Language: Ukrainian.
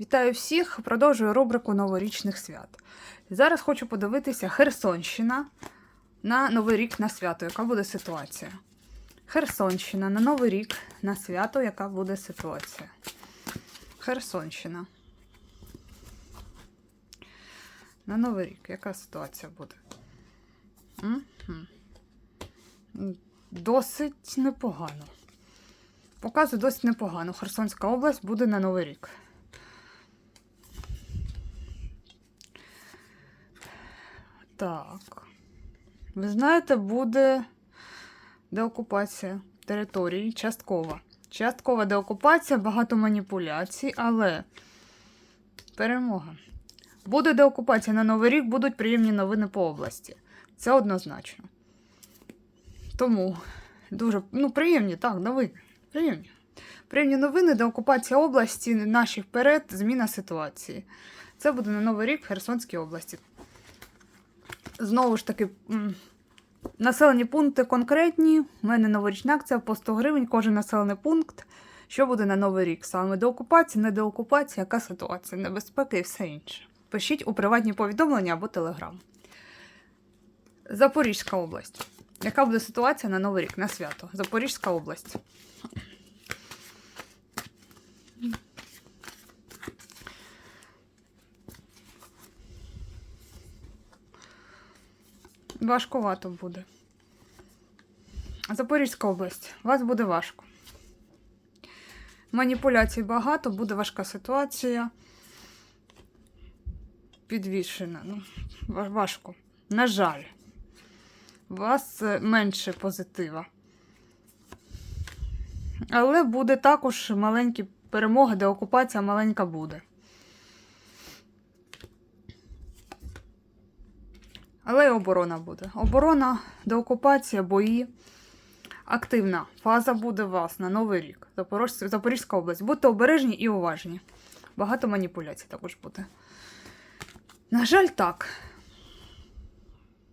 Вітаю всіх! Продовжую рубрику новорічних свят. Зараз хочу подивитися Херсонщина на Новий рік на свято. Яка буде ситуація? Херсонщина на Новий рік на свято, яка буде ситуація? Херсонщина. На Новий рік, яка ситуація буде? Мгм. Досить непогано. Показує досить непогано. Херсонська область буде на Новий рік. Так. Ви знаєте, буде деокупація території часткова. Часткова деокупація, багато маніпуляцій, але перемога. Буде деокупація на Новий рік, будуть приємні новини по області. Це однозначно. Тому дуже ну, приємні, так, новини. Приємні. Приємні новини, деокупація області, наші вперед, зміна ситуації. Це буде на Новий рік в Херсонській області. Знову ж таки, населені пункти конкретні. У мене новорічна акція по 100 гривень, кожен населений пункт. Що буде на Новий рік? Саме деокупація, не деокупація, яка ситуація, небезпека і все інше. Пишіть у приватні повідомлення або телеграм. Запорізька область. Яка буде ситуація на Новий рік, на свято? Запорізька область. Важкувато буде. Запорізька область. Вас буде важко. Маніпуляцій багато, буде важка ситуація. Підвішена. Ну, важко. На жаль, у вас е, менше позитива. Але буде також маленькі перемоги, де окупація маленька буде. Але й оборона буде. Оборона, деокупація, бої. Активна фаза буде у вас на Новий рік. Запорізька область. Будьте обережні і уважні. Багато маніпуляцій також буде. На жаль, так.